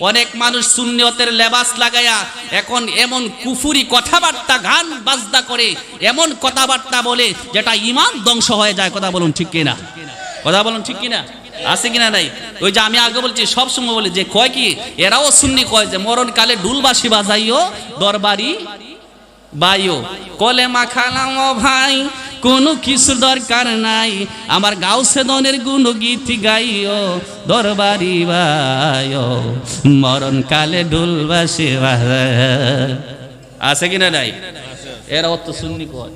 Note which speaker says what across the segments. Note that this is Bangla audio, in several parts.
Speaker 1: অনেক মানুষ সুন্নিয়তের লেবাস লাগায়া এখন এমন কুফুরি কথাবার্তা, গান বাজদা করে, এমন কথাবার্তা বলে যেটা ইমান ধ্বংস হয়ে যায়। কথা বলুন ঠিক কিনা? কথা বলুন ঠিক কিনা? আছে কিনা নাই? ওই যে আমি আগে বলছি, সব সময় বলি যে কয় কি? এরাও সুন্নি কয় যে, মরণকালে ডুলবাসি বাজাইও, দরবারি বাইও। কলে মাখালাম ভাই কোনো কিছু দরকার নাই। আমার গাউসে দনের গুণ গীত গাইও, দরবারি বাইও মরণ কালে ডুলবাসি আছে কিনা নাই? এরা অত সুন্নি কয়।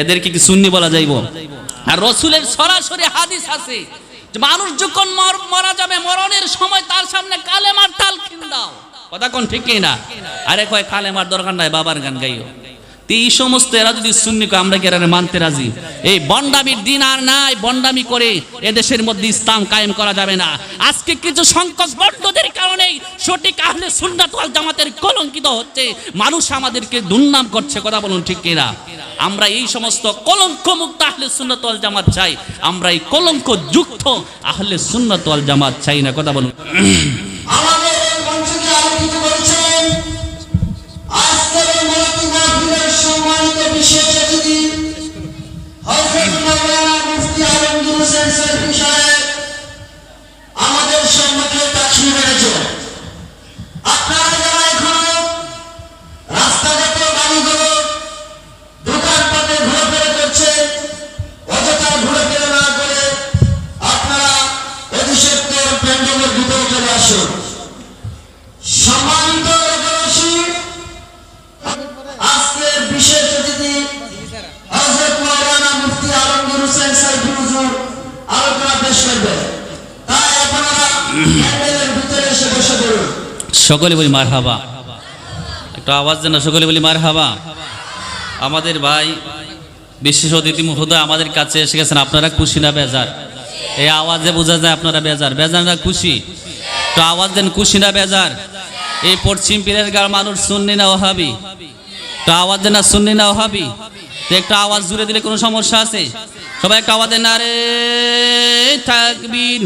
Speaker 1: এদেরকে কি সুন্নি বলা যাইব? আর রসুলের সরাসরি হাদিস আছে মানুষ যখন মর- যাবে, মরণের সময় তার সামনে কালেমার তাল দাও কথা কোন ঠিক না আরে কয়, কালেমার দরকার নাই, বাবার গান গাইও। এই সমস্ত এরা যদি সুন্নি কয়, আমরা কি এরা মানতে রাজি? এই বন্ডামির দিন আর নাই বন্ডামি করে এদেশের মধ্যে ইসলাম কায়েম করা যাবে না। আজকে কিছু সংকট বন্ডদের কারণেই সঠিক আহলে সুন্নাত ওয়াল জামাতের কলঙ্কিত হচ্ছে। মানুষ আমাদেরকে দুর্নাম করছে কথা বলুন ঠিক কিনা? আমরা এই সমস্ত কলঙ্ক মুক্ত আহলে সুন্নাত ওয়াল জামাত চাই। আমরা এই কলঙ্ক যুক্ত আহলে সুন্নাত ওয়াল জামাত চাই না কথা বলুন।
Speaker 2: আলমগীর হোসেন সৈফি সাহেব আমাদের সম্মুখে তাকসিম এনেছেন আপনারা যারা এখনও রাস্তাঘাটে বাড়িগুলো দোকানপাটে ঘোরাফেরা করছেন অযথা ঘোরাফেরা না করে আপনারা অধিসত্তর প্যান্ডেলের ভিতরে চলে আসুন সম্মানিত এলাকাবাসী আজকের বিশেষ অতিথি হযরত মাওলানা মুফতি আলমগীর হোসেন সাইফি হুজুর আলোচনা পেশ করবেন তাই আপনারা প্যান্ডেলের ভিতরে এসে বসে পড়ুন
Speaker 1: সকলে বলি মার হাবা একটু আওয়াজ দেন না, সকলে বলি মার হাবা আমাদের ভাই, বিশেষ অতিথি মহোদয় আমাদের কাছে এসে গেছেন, আপনারা খুশি না বেজার? এই আওয়াজে বোঝা যায় আপনারা বেজার। বেজার না খুশি? তো আওয়াজ দেন, খুশি না বেজার? এই পশ্চিম পীরের গার মানুষ শুননি না ওহাবি? তো আওয়াজ দেন না শুননি না ওহাবি? তো একটু আওয়াজ জুড়ে দিলে কোনো সমস্যা আছে? সবাই একটা আওয়াজ দেন না রে তাকবীর।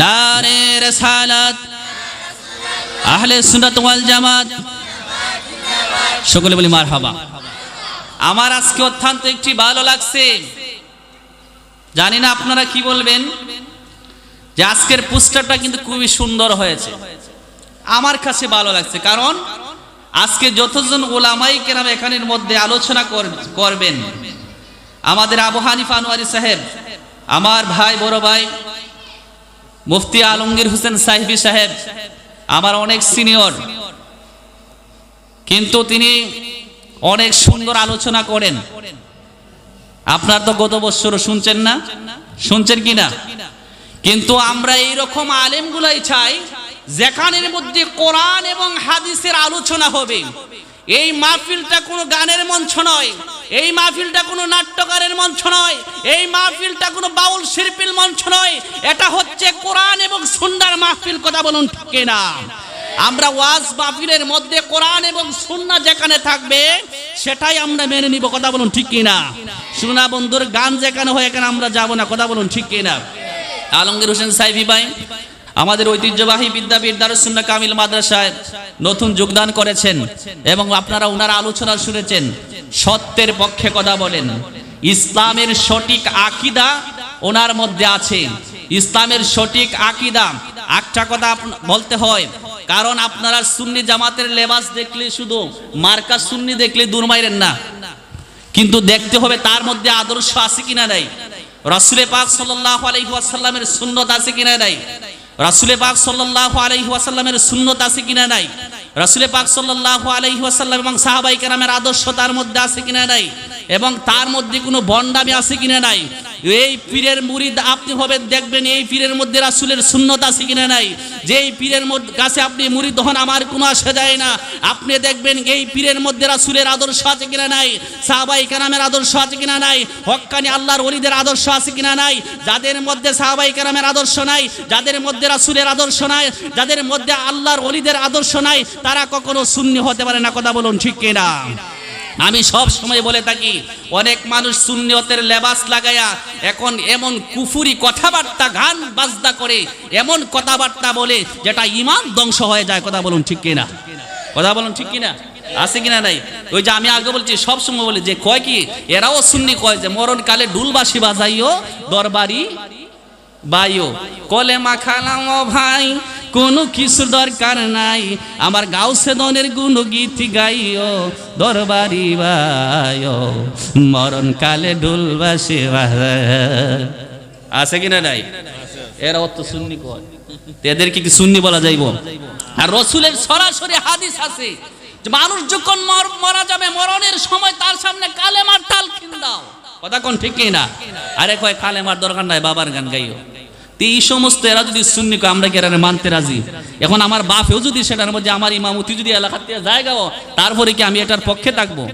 Speaker 1: নারে রসালাত। আহলে সুন্নাত ওয়াল জামাত। সকলে বলি মার হাবা আমার আজকে অত্যন্ত একটি ভালো লাগছে। জানি না আপনারা কি বলবেন? যে আজকের পোস্টারটা কিন্তু খুবই সুন্দর হয়েছে। আমার কাছে ভালো লাগছে, কারণ আজকে যতজন ওলামাই কেরাম এখানের মধ্যে আলোচনা কর- করবেন, আমাদের আবু হানিফ আনোয়ারি সাহেব, আমার ভাই, বড় ভাই, মুফতি আলমগীর হোসেন সাহিবি সাহেব আমার অনেক সিনিয়র। কিন্তু তিনি অনেক সুন্দর আলোচনা করেন। আপনার তো গত বছর শুনছেন না? শুনছেন কি না? কিন্তু আমরা এই রকম আলেমগুলাই চাই, যেখানের মধ্যে কোরআন এবং হাদিসের আলোচনা হবে। এই মাহফিলটা কোনো গানের মঞ্চ নয়। এই মাহফিলটা কোনো নাট্যকারের মঞ্চ নয়। এই মাহফিলটা কোনো বাউল শিল্পীর মঞ্চ নয়। এটা হচ্ছে কোরআন এবং সুন্দর মাহফিল, কথা বলুন ঠিক না আমরা ওয়াজ মাহফিলের মধ্যে কোরআন এবং সুন্না যেখানে থাকবে, সেটাই আমরা মেনে নিব, কথা বলুন ঠিক কিনা? সুনা বন্ধুর গান যেখানে হয়, এখানে আমরা যাব না, কথা বলুন ঠিক কিনা? আলমগীর হোসেন সাইফি ভাই, আমাদের ঐতিহ্যবাহী বিদ্যাপীঠ দারুসুন্না কামিল মাদ্রাসায় নতুন যোগদান করেছেন এবং আপনারা ওনার আলোচনা শুনেছেন। সত্যের পক্ষে কথা বলেন। ইসলামের সঠিক আকিদা ওনার মধ্যে আছে। ইসলামের সঠিক আকিদা একটা কথা বলতে হয়। কারণ আপনারা সুন্নি জামাতের লেবাস দেখলে শুধু মার্কা সুন্নি দেখলে দূর মাইরেন না। কিন্তু দেখতে হবে তার মধ্যে আদর্শ আছে কিনা নাই। রাসুলে পাক সাল্লাহ আলাইহি ওয়াসাল্লামের সুন্নত আছে কিনা নাই? রাসুলে পাক সাল্লাহ আলাইহি ওয়াসাল্লামের সুন্নত আছে কিনা নাই? রাসুলে পাক সাল্লাহ আলাইহি ওয়াসাল্লাম এবং সাহাবাই কেরামের আদর্শ তার মধ্যে আছে কিনা নাই? এবং তার মধ্যে কোনো বন্ডামি আছে কিনা নাই? এই পীরের মুরিদ আপনি হবেন, দেখবেন এই পীরের মধ্যে রাসুলের সুন্নত আছে কিনা নাই। যে এই পীরের কাছে আপনি মুরিদ হন, আমার কোনো আসে যায় না। আপনি দেখবেন এই পীরের মধ্যে রাসুলের আদর্শ আছে কিনা নাই, সাহাবাই কেরামের আদর্শ আছে কিনা নাই হক্কানি আল্লাহর অলিদের আদর্শ আছে কিনা নাই, যাদের মধ্যে সাহাবাই কেরামের আদর্শ নাই, যাদের মধ্যে রাসুলের আদর্শ নাই, যাদের মধ্যে আল্লাহর অলিদের আদর্শ নাই, তারা কখনো শূন্য হতে পারে না, কথা বলুন ঠিক কিনা? আমি সব সময় বলে থাকি, অনেক মানুষ সুন্নিয়তের লেবাস লাগায়া এখন এমন কুফুরি কথাবার্তা, গান বাজদা করে, এমন কথাবার্তা বলে যেটা ইমান ধ্বংস হয়ে যায়, কথা বলুন ঠিক কিনা? কথা বলুন ঠিক কিনা? আছে কিনা নাই? ওই যে আমি আগে বলছি, সব সময় বলি যে কয় কি, এরাও সুন্নি কয় যে, মরণকালে ডুলবাসি বাজাইও, দরবারি বাইও। কলে মাখালাম ভাই কোনো কিছুর দরকার নাই। আমার গাউসে দনের গুণ গীত গাইও, দরবারি বাইও মরণ কালে ডুলবাসি আছে কিনা নাই? এরা অত সুন্নি তো এদেরকে কি সুন্নি বলা যাইব? আর রসুলের সরাসরি হাদিস আছে মানুষ যখন মর- যাবে, মরণের সময় তার সামনে কালেমার তাল কিন দাও। কথা কোন ঠিক না আরে কয়, কালেমার দরকার নাই, বাবার গান গাইও। এই সমস্ত এরা যদি সুন্নি আমরা কি এরা মানতে রাজি? এখন আমার বাপেও যদি সেটার মধ্যে আমার ইমামতি যদি এলাকার থেকে জায়গাও তারপরে কি আমি এটার পক্ষে থাকব?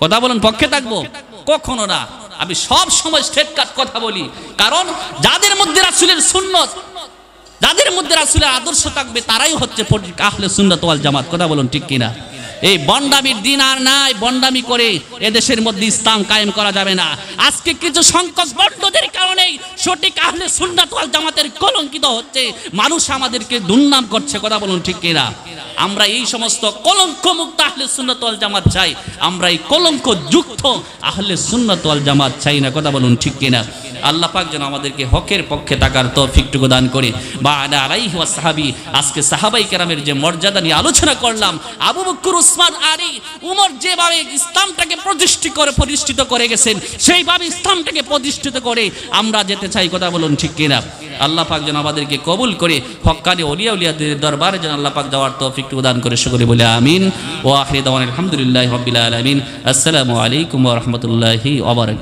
Speaker 1: কথা বলেন, পক্ষে থাকব? কখনো না। আমি সব সময় স্ট্রেট কাট কথা বলি। কারণ যাদের মধ্যে রাসুলের সুন্নত, যাদের মধ্যে রাসুলের আদর্শ থাকবে, তারাই হচ্ছে আহলে সুন্নাত ওয়াল জামাত। কথা বলুন ঠিক কিনা? এই বন্ডামির দিন আর নাই বন্ডামি করে এদেশের মধ্যে ইসলাম কায়েম করা যাবে না। আজকে কিছু সংখ্যক বন্ডদের কারণেই সঠিক আহলে সুন্নাত ওয়াল জামাতের কলঙ্কিত হচ্ছে। মানুষ আমাদেরকে দুর্নাম করছে, কথা বলুন ঠিক কিনা? আমরা এই সমস্ত কলঙ্ক মুক্ত আহলে সুন্নাত ওয়াল জামাত চাই। আমরা এই কলঙ্ক যুক্ত আহলে সুন্নাত ওয়াল জামাত চাই না, কথা বলুন ঠিক কিনা? আল্লাহ পাক যেন আমাদেরকে হকের পক্ষে থাকার তৌফিকটুকু দান করে। বা আলা আলাইহি ওয়া সাহাবি, আজকে সাহাবাই কেরামের যে মর্যাদা নিয়ে আলোচনা করলাম, আবু বকর, উসমান, আলী, উমর যেভাবে ইসলামটাকে প্রতিষ্ঠিত করে প্রতিষ্ঠিত করে গেছেন, সেইভাবে ইসলামটাকে প্রতিষ্ঠিত করে আমরা যেতে চাই, কথা বলুন ঠিক কিনা? আল্লাহ পাক যেন আমাদেরকে কবুল করে, হক্কানি ওলিয়া উলিয়াদের দরবারে যেন আল্লাহ পাক যাওয়ার তৌফিকটুকু দান করে সকলে বলে, আমিন। ও আখরি দাওয়ান আলহামদুলিল্লাহ রব্বিল আলামিন। আসসালামু আলাইকুম রাহমাতুল্লাহি